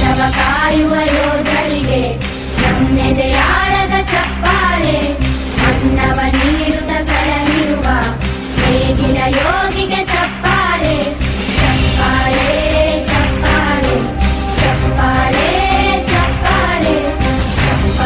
శవకాయువయోధ